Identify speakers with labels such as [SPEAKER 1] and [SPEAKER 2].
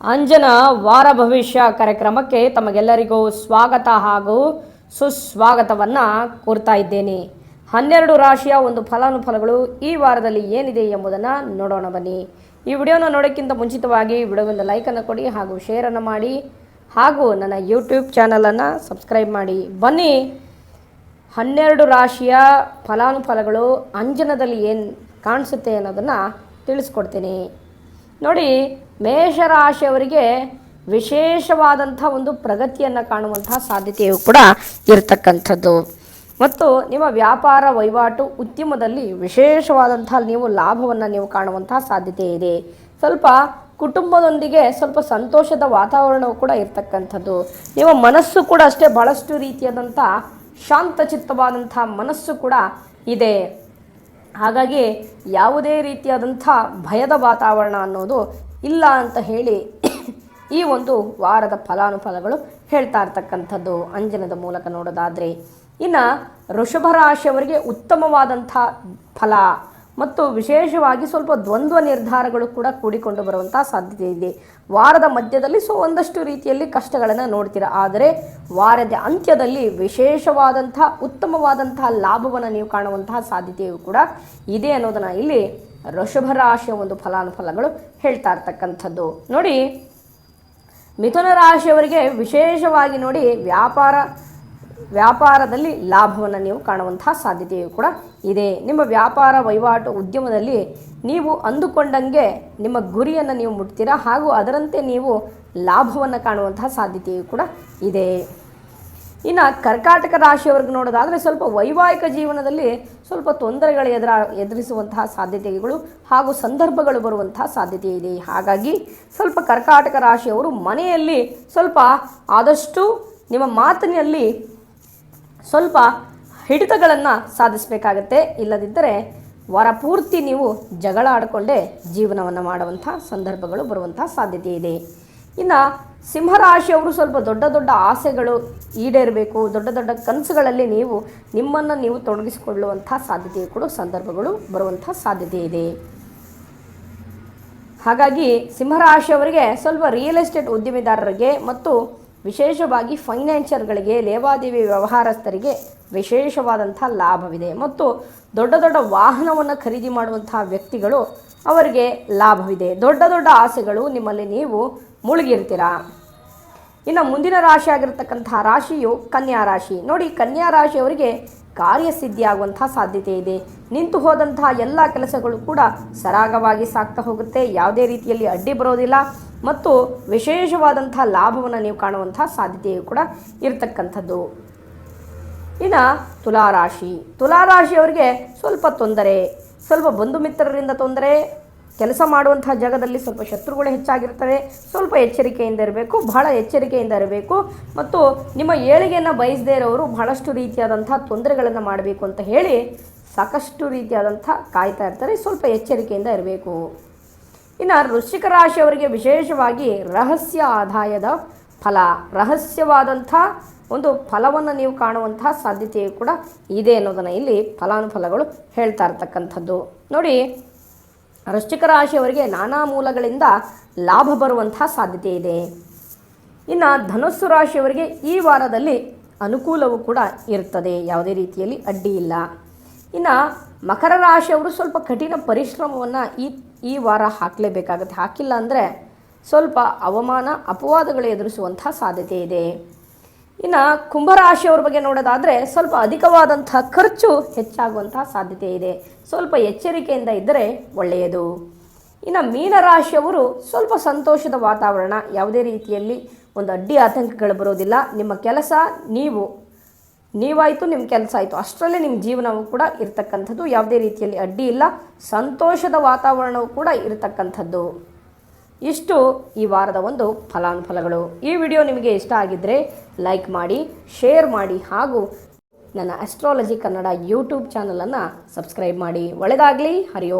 [SPEAKER 1] ಅಂಜನ ವಾರ ಭವಿಷ್ಯ ಕಾರ್ಯಕ್ರಮಕ್ಕೆ ತಮಗೆಲ್ಲರಿಗೂ ಸ್ವಾಗತ ಹಾಗೂ ಸುಸ್ವಾಗತವನ್ನು ಕೋರ್ತಾ ಇದ್ದೇನೆ. ಹನ್ನೆರಡು ರಾಶಿಯ ಒಂದು ಫಲಾನುಫಲಗಳು ಈ ವಾರದಲ್ಲಿ ಏನಿದೆ ಎಂಬುದನ್ನು ನೋಡೋಣ ಬನ್ನಿ. ಈ ವಿಡಿಯೋನ ನೋಡೋಕ್ಕಿಂತ ಮುಂಚಿತವಾಗಿ ವಿಡಿಯೋಗೊಂದು ಲೈಕನ್ನು ಕೊಡಿ ಹಾಗೂ ಶೇರನ್ನು ಮಾಡಿ ಹಾಗೂ ನನ್ನ ಯೂಟ್ಯೂಬ್ ಚಾನಲನ್ನು ಸಬ್ಸ್ಕ್ರೈಬ್ ಮಾಡಿ. ಬನ್ನಿ, ಹನ್ನೆರಡು ರಾಶಿಯ ಫಲಾನುಫಲಗಳು ಅಂಜನದಲ್ಲಿ ಏನು ಕಾಣಿಸುತ್ತೆ ಅನ್ನೋದನ್ನು ತಿಳಿಸ್ಕೊಡ್ತೀನಿ. ನೋಡಿ, ಮೇಷರಾಶಿಯವರಿಗೆ ವಿಶೇಷವಾದಂಥ ಒಂದು ಪ್ರಗತಿಯನ್ನು ಕಾಣುವಂತಹ ಸಾಧ್ಯತೆಯು ಕೂಡ ಇರತಕ್ಕಂಥದ್ದು. ಮತ್ತು ನಿಮ್ಮ ವ್ಯಾಪಾರ ವಹಿವಾಟು ಉದ್ಯಮದಲ್ಲಿ ವಿಶೇಷವಾದಂಥ ನೀವು ಲಾಭವನ್ನು ನೀವು ಕಾಣುವಂತಹ ಸಾಧ್ಯತೆ ಇದೆ. ಸ್ವಲ್ಪ ಕುಟುಂಬದೊಂದಿಗೆ ಸ್ವಲ್ಪ ಸಂತೋಷದ ವಾತಾವರಣವು ಕೂಡ ಇರತಕ್ಕಂಥದ್ದು. ನಿಮ್ಮ ಮನಸ್ಸು ಕೂಡ ಅಷ್ಟೇ ಬಹಳಷ್ಟು ರೀತಿಯಾದಂಥ ಶಾಂತಚಿತ್ತವಾದಂಥ ಮನಸ್ಸು ಕೂಡ ಇದೆ. ಹಾಗಾಗಿ ಯಾವುದೇ ರೀತಿಯಾದಂಥ ಭಯದ ವಾತಾವರಣ ಅನ್ನೋದು ಇಲ್ಲ ಅಂತ ಹೇಳಿ ಈ ಒಂದು ವಾರದ ಫಲಾನುಫಲಗಳು ಹೇಳ್ತಾ ಇರ್ತಕ್ಕಂಥದ್ದು ಅಂಜನದ ಮೂಲಕ ನೋಡೋದಾದರೆ. ಇನ್ನು ವೃಷಭ ರಾಶಿಯವರಿಗೆ ಉತ್ತಮವಾದಂಥ ಫಲ ಮತ್ತು ವಿಶೇಷವಾಗಿ ಸ್ವಲ್ಪ ದ್ವಂದ್ವ ನಿರ್ಧಾರಗಳು ಕೂಡ ಕೂಡಿಕೊಂಡು ಬರುವಂಥ ಸಾಧ್ಯತೆ ಇದೆ. ವಾರದ ಮಧ್ಯದಲ್ಲಿ ಸೊ ಒಂದಷ್ಟು ರೀತಿಯಲ್ಲಿ ಕಷ್ಟಗಳನ್ನು ನೋಡ್ತೀರ. ಆದರೆ ವಾರದ ಅಂತ್ಯದಲ್ಲಿ ವಿಶೇಷವಾದಂಥ ಉತ್ತಮವಾದಂತಹ ಲಾಭವನ್ನು ನೀವು ಕಾಣುವಂತಹ ಸಾಧ್ಯತೆಯು ಕೂಡ ಇದೆ ಅನ್ನೋದನ್ನು ಇಲ್ಲಿ ಋಷಭ ರಾಶಿಯ ಒಂದು ಫಲಾನುಫಲಗಳು ಹೇಳ್ತಾ ಇರ್ತಕ್ಕಂಥದ್ದು. ನೋಡಿ, ಮಿಥುನ ರಾಶಿಯವರಿಗೆ ವಿಶೇಷವಾಗಿ ನೋಡಿ ವ್ಯಾಪಾರ ವ್ಯಾಪಾರದಲ್ಲಿ ಲಾಭವನ್ನು ನೀವು ಕಾಣುವಂತಹ ಸಾಧ್ಯತೆಯು ಕೂಡ ಇದೆ. ನಿಮ್ಮ ವ್ಯಾಪಾರ ವಹಿವಾಟು ಉದ್ಯಮದಲ್ಲಿ ನೀವು ಅಂದುಕೊಂಡಂಗೆ ನಿಮ್ಮ ಗುರಿಯನ್ನು ನೀವು ಮುಟ್ತೀರಾ? ಹಾಗೂ ಅದರಂತೆ ನೀವು ಲಾಭವನ್ನು ಕಾಣುವಂತಹ ಸಾಧ್ಯತೆಯು ಕೂಡ ಇದೆ. ಇನ್ನು ಕರ್ಕಾಟಕ ರಾಶಿಯವರೆಗೆ ನೋಡೋದಾದರೆ ಸ್ವಲ್ಪ ವೈವಾಹಿಕ ಜೀವನದಲ್ಲಿ ಸ್ವಲ್ಪ ತೊಂದರೆಗಳು ಎದುರ ಎದುರಿಸುವಂತಹ ಸಾಧ್ಯತೆಗಳು ಹಾಗೂ ಸಂದರ್ಭಗಳು ಬರುವಂತಹ ಸಾಧ್ಯತೆ ಇದೆ. ಹಾಗಾಗಿ ಸ್ವಲ್ಪ ಕರ್ಕಾಟಕ ರಾಶಿಯವರು ಮನೆಯಲ್ಲಿ ಸ್ವಲ್ಪ ಆದಷ್ಟು ನಿಮ್ಮ ಮಾತಿನಲ್ಲಿ ಸ್ವಲ್ಪ ಹಿಡಿತಗಳನ್ನು ಸಾಧಿಸಬೇಕಾಗತ್ತೆ. ಇಲ್ಲದಿದ್ದರೆ ವಾರ ಪೂರ್ತಿ ನೀವು ಜಗಳ ಆಡಿಕೊಂಡೇ ಜೀವನವನ್ನು ಮಾಡುವಂಥ ಸಂದರ್ಭಗಳು ಬರುವಂಥ ಸಾಧ್ಯತೆ ಇದೆ. ಇನ್ನು ಸಿಂಹರಾಶಿಯವರು ಸ್ವಲ್ಪ ದೊಡ್ಡ ದೊಡ್ಡ ಆಸೆಗಳು ಈಡೇರಬೇಕು. ದೊಡ್ಡ ದೊಡ್ಡ ಕನಸುಗಳಲ್ಲಿ ನೀವು ನಿಮ್ಮನ್ನು ನೀವು ತೊಡಗಿಸಿಕೊಳ್ಳುವಂಥ ಸಾಧ್ಯತೆ ಕೂಡ ಸಂದರ್ಭಗಳು ಬರುವಂಥ ಸಾಧ್ಯತೆ ಇದೆ. ಹಾಗಾಗಿ ಸಿಂಹರಾಶಿಯವರಿಗೆ ಸ್ವಲ್ಪ ರಿಯಲ್ ಎಸ್ಟೇಟ್ ಉದ್ಯಮಿದಾರರಿಗೆ ಮತ್ತು ವಿಶೇಷವಾಗಿ ಫೈನಾನ್ಷಿಯರ್ಗಳಿಗೆ ಲೇವಾದೇವಿ ವ್ಯವಹಾರಸ್ಥರಿಗೆ ವಿಶೇಷವಾದಂಥ ಲಾಭವಿದೆ. ಮತ್ತು ದೊಡ್ಡ ದೊಡ್ಡ ವಾಹನವನ್ನು ಖರೀದಿ ಮಾಡುವಂತಹ ವ್ಯಕ್ತಿಗಳು ಅವರಿಗೆ ಲಾಭವಿದೆ. ದೊಡ್ಡ ದೊಡ್ಡ ಆಸೆಗಳು ನಿಮ್ಮಲ್ಲಿ ನೀವು ಮುಳುಗಿರ್ತೀರಾ? ಇನ್ನು ಮುಂದಿನ ರಾಶಿ ಆಗಿರತಕ್ಕಂತಹ ರಾಶಿಯು ಕನ್ಯಾ ರಾಶಿ. ನೋಡಿ, ಕನ್ಯಾ ರಾಶಿಯವರಿಗೆ ಕಾರ್ಯಸಿದ್ಧಿ ಆಗುವಂತಹ ಸಾಧ್ಯತೆ ಇದೆ. ನಿಂತು ಹೋದಂತಹ ಎಲ್ಲ ಕೆಲಸಗಳು ಕೂಡ ಸರಾಗವಾಗಿ ಸಾಗ್ತಾ ಹೋಗುತ್ತೆ. ಯಾವುದೇ ರೀತಿಯಲ್ಲಿ ಅಡ್ಡಿ ಬರೋದಿಲ್ಲ. ಮತ್ತು ವಿಶೇಷವಾದಂತಹ ಲಾಭವನ್ನು ನೀವು ಕಾಣುವಂತಹ ಸಾಧ್ಯತೆಯು ಕೂಡ ಇರತಕ್ಕಂಥದ್ದು. ಇನ್ನು ತುಲಾರಾಶಿ. ತುಲಾರಾಶಿಯವರಿಗೆ ಸ್ವಲ್ಪ ತೊಂದರೆ. ಸ್ವಲ್ಪ ಬಂಧು ಮಿತ್ರರಿಂದ ತೊಂದರೆ. ಕೆಲಸ ಮಾಡುವಂತಹ ಜಾಗದಲ್ಲಿ ಸ್ವಲ್ಪ ಶತ್ರುಗಳು ಹೆಚ್ಚಾಗಿರ್ತವೆ ಸ್ವಲ್ಪ ಎಚ್ಚರಿಕೆಯಿಂದ ಇರಬೇಕು, ಬಹಳ ಎಚ್ಚರಿಕೆಯಿಂದ ಇರಬೇಕು. ಮತ್ತು ನಿಮ್ಮ ಏಳಿಗೆಯನ್ನು ಬಯಸದೇ ಇರೋರು ಬಹಳಷ್ಟು ರೀತಿಯಾದಂಥ ತೊಂದರೆಗಳನ್ನು ಮಾಡಬೇಕು ಅಂತ ಹೇಳಿ ಸಾಕಷ್ಟು ರೀತಿಯಾದಂಥ ಕಾಯ್ತಾ ಇರ್ತಾರೆ, ಸ್ವಲ್ಪ ಎಚ್ಚರಿಕೆಯಿಂದ ಇರಬೇಕು. ಇನ್ನು ವೃಶ್ಚಿಕ ರಾಶಿಯವರಿಗೆ ವಿಶೇಷವಾಗಿ ರಹಸ್ಯ ಆದಾಯದ ಫಲ, ರಹಸ್ಯವಾದಂಥ ಒಂದು ಫಲವನ್ನು ನೀವು ಕಾಣುವಂತಹ ಸಾಧ್ಯತೆಯು ಕೂಡ ಇದೆ ಅನ್ನೋದನ್ನು ಇಲ್ಲಿ ಫಲಾನುಫಲಗಳು ಹೇಳ್ತಾ ಇರ್ತಕ್ಕಂಥದ್ದು. ನೋಡಿ ವೃಶ್ಚಿಕ ರಾಶಿಯವರಿಗೆ ನಾನಾ ಮೂಲಗಳಿಂದ ಲಾಭ ಬರುವಂತಹ ಸಾಧ್ಯತೆ ಇದೆ. ಇನ್ನು ಧನುಸ್ಸು ರಾಶಿಯವರಿಗೆ ಈ ವಾರದಲ್ಲಿ ಅನುಕೂಲವೂ ಕೂಡ ಇರುತ್ತದೆ. ಯಾವುದೇ ರೀತಿಯಲ್ಲಿ ಅಡ್ಡಿ ಇಲ್ಲ. ಇನ್ನು ಮಕರ ರಾಶಿಯವರು ಸ್ವಲ್ಪ ಕಠಿಣ ಪರಿಶ್ರಮವನ್ನು ಈ ಈ ವಾರ ಹಾಕಲೇಬೇಕಾಗುತ್ತೆ. ಹಾಕಿಲ್ಲ ಅಂದರೆ ಸ್ವಲ್ಪ ಅವಮಾನ, ಅಪವಾದಗಳು ಎದುರಿಸುವಂಥ ಸಾಧ್ಯತೆ ಇದೆ. ಇನ್ನು ಕುಂಭರಾಶಿಯವ್ರ ಬಗ್ಗೆ ನೋಡೋದಾದರೆ ಸ್ವಲ್ಪ ಅಧಿಕವಾದಂತಹ ಖರ್ಚು ಹೆಚ್ಚಾಗುವಂತಹ ಸಾಧ್ಯತೆ ಇದೆ. ಸ್ವಲ್ಪ ಎಚ್ಚರಿಕೆಯಿಂದ ಇದ್ದರೆ ಒಳ್ಳೆಯದು. ಇನ್ನು ಮೀನರಾಶಿಯವರು ಸ್ವಲ್ಪ ಸಂತೋಷದ ವಾತಾವರಣ ಯಾವುದೇ ರೀತಿಯಲ್ಲಿ ಒಂದು ಅಡ್ಡಿ ಆತಂಕಗಳು ಬರೋದಿಲ್ಲ. ನಿಮ್ಮ ಕೆಲಸ ನೀವು, ನೀವಾಯಿತು, ನಿಮ್ಮ ಕೆಲಸ ಆಯಿತು. ಅಷ್ಟರಲ್ಲೇ ನಿಮ್ಮ ಜೀವನವೂ ಕೂಡ ಇರತಕ್ಕಂಥದ್ದು. ಯಾವುದೇ ರೀತಿಯಲ್ಲಿ ಅಡ್ಡಿ ಇಲ್ಲ. ಸಂತೋಷದ ವಾತಾವರಣವೂ ಕೂಡ ಇರತಕ್ಕಂಥದ್ದು. ಇಷ್ಟು ಈ ವಾರದ ಒಂದು ಫಲಾನುಫಲಗಳು. ಈ ವಿಡಿಯೋ ನಿಮಗೆ ಇಷ್ಟ ಆಗಿದ್ದರೆ ಲೈಕ್ ಮಾಡಿ ಶೇರ್ ಮಾಡಿ ಹಾಗೂ ನನ್ನ ಅಸ್ಟ್ರಾಲಜಿ ಕನ್ನಡ ಯೂಟ್ಯೂಬ್ ಚಾನಲನ್ನು ಸಬ್ಸ್ಕ್ರೈಬ್ ಮಾಡಿ. ಒಳ್ಳೆಯದಾಗಲಿ ಹರಿ